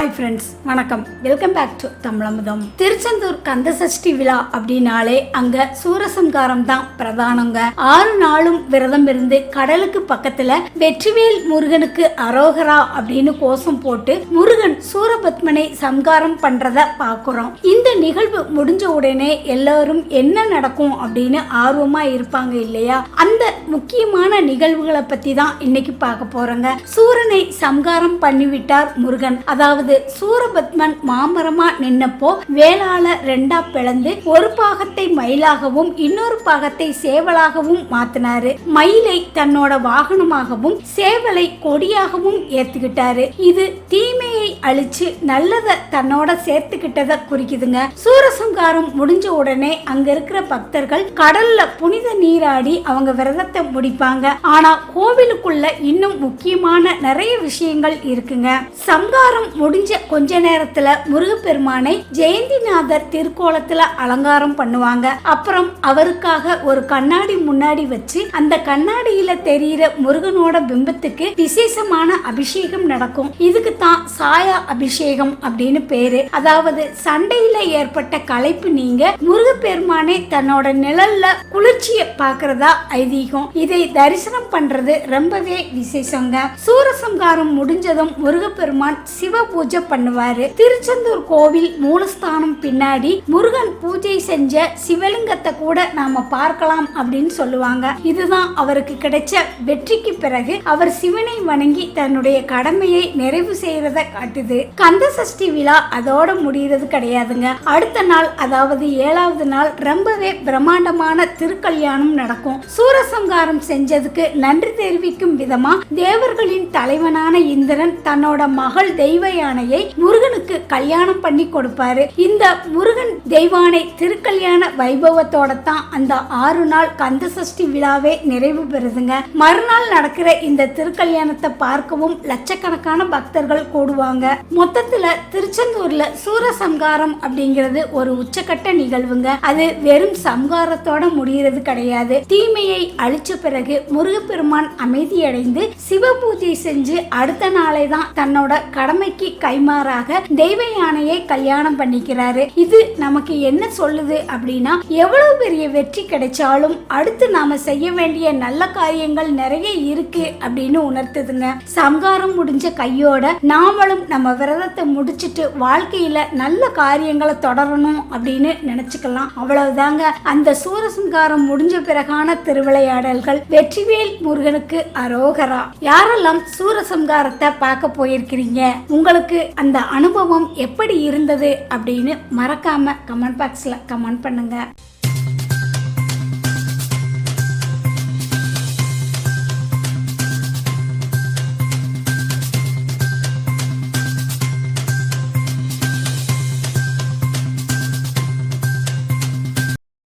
Hi friends வணக்கம். Welcome back to Tamizhamudham. Tiruchendur Kanda Sashti விழா அப்படின்னாலே அங்க சூரசம்காரம் தான் பிரதானங்க. ஆறு நாளும் விரதம் இருந்து கடலுக்கு பக்கத்துல வெற்றிவேல் முருகனுக்கு அரோகரா அப்படின்னு கோஷம் போட்டு முருகன் சூரபத்மனை சம்காரம் பண்றத பாக்குறோம். இந்த நிகழ்வு முடிஞ்ச உடனே எல்லாரும் என்ன நடக்கும் அப்படின்னு ஆர்வமா இருப்பாங்க இல்லையா? அந்த முக்கியமான நிகழ்வுகளை பத்தி தான் இன்னைக்கு பார்க்க போறோங்க. சூரனை சம்காரம் பண்ணிவிட்டார் முருகன். அதாவது சூரபத்மன் மாமரமா நின்னப்போ வேளாள ரெண்டா பிளந்து ஒரு பாகத்தை மயிலாகவும் இன்னொரு பாகத்தை சேவலாகவும் மாத்தினாரு. மயிலை தன்னோட வாகனமாகவும் சேவலை கொடியாகவும் ஏத்துக்கிட்டாரு. இது தீமை அழிச்சு நல்லத தன்னோட சேர்த்துக்கிட்டத குறிக்குதுங்க. சூரசங்காரம் முடிஞ்ச உடனே அங்க இருக்கிற பக்தர்கள் கடல்ல புனித நீராடி அவங்க விரதத்தை முடிப்பாங்க. ஆனா கோவிலுக்குள்ள இன்னும் முக்கியமான நிறைய விஷயங்கள் இருக்குங்க. சங்காரம் முடிஞ்ச கொஞ்ச நேரத்துல முருகப்பெருமானை ஜெயந்திநாதர் திருக்கோலத்துல அலங்காரம் பண்ணுவாங்க. அப்புறம் அவருக்காக ஒரு கண்ணாடி முன்னாடி வச்சு அந்த கண்ணாடியில தெரியிற முருகனோட பிம்பத்துக்கு விசேஷமான அபிஷேகம் நடக்கும். இதுக்கு தான் சாய் அபிஷேகம் அப்படின்னு பேரு. அதாவது சண்டையில ஏற்பட்ட களைப்பு நீங்க முருகப்பெருமானே தன்னோட நிழல்ல குளிர்ச்சியை பார்க்கறதா ஐதீகம். இதை தரிசனம் பண்றது ரொம்பவே விசேஷங்க. சூரசம்காரம் முடிஞ்சதும் முருகப்பெருமான் சிவ பூஜை பண்ணுவாரு. திருச்செந்தூர் கோவில் மூலஸ்தானம் பின்னாடி முருகன் பூஜை செஞ்ச சிவலிங்கத்தை கூட நாம பார்க்கலாம் அப்படின்னு சொல்லுவாங்க. இதுதான் அவருக்கு கிடைச்ச வெற்றிக்கு பிறகு அவர் சிவனை வணங்கி தன்னுடைய கடமையை நிறைவு செய்யறத காட்டுது கந்த சஷ்டி விழா அதோட முடியறது கிடையாதுங்க. அடுத்த நாள் அதாவது ஏழாவது நாள் ரொம்பவே பிரம்மாண்டமான திருக்கல்யாணம் நடக்கும். சூரசங்காரம் செஞ்சதுக்கு நன்றி தெரிவிக்கும் விதமா தேவர்களின் தலைவனான இந்திரன் தன்னோட மகள் தெய்வ யானையை முருகனுக்கு கல்யாணம் பண்ணி கொடுப்பாரு. இந்த முருகன் தெய்வானை திருக்கல்யாண வைபவத்தோட தான் அந்த ஆறு நாள் கந்த சஷ்டி விழாவே நிறைவு பெறுதுங்க. மறுநாள் நடக்கிற இந்த திருக்கல்யாணத்தை பார்க்கவும் லட்சக்கணக்கான பக்தர்கள் கூடுவாங்க. மொத்தத்துல திருச்செந்தூர்ல சூரசம்காரம் அப்படிங்கிறது ஒரு உச்சக்கட்ட நிகழ்வுங்க. அது வெறும் சம்காரத்தோட முடிகிறது கிடையாது. தீமையை அழிச்ச பிறகு முருகப்பெருமான் அமைதியடைந்து சிவ பூஜை செஞ்சு அடுத்த நாளே தான் தன்னோட கடமைக்கு கைமாறாக தெய்வ யானையை கல்யாணம் பண்ணிக்கிறாரு. இது நமக்கு என்ன சொல்லுது அப்படின்னா எவ்வளவு பெரிய வெற்றி கிடைச்சாலும் அடுத்து நாம செய்ய வேண்டிய நல்ல காரியங்கள் நிறைய இருக்கு அப்படின்னு உணர்த்துதுங்க. சம்காரம் முடிஞ்ச கையோட நாமளும் நம்ம விரதத்தை முடிச்சுட்டு வாழ்க்கையில நல்ல காரியங்களை தொடரணும் அப்படின்னு நினைச்சுக்கலாம். அவ்வளவுதாங்க. அந்த சூரசங்காரம் முடிஞ்ச பிறகான திருவிளையாடல்கள் வெற்றிவேல் முருகனுக்கு அரோகரா. யாரெல்லாம் சூரசங்காரத்தை பார்க்க போயிருக்கிறீங்க? உங்களுக்கு அந்த அனுபவம் எப்படி இருந்தது அப்படின்னு மறக்காம கமெண்ட் பாக்ஸ்ல கமெண்ட் பண்ணுங்க.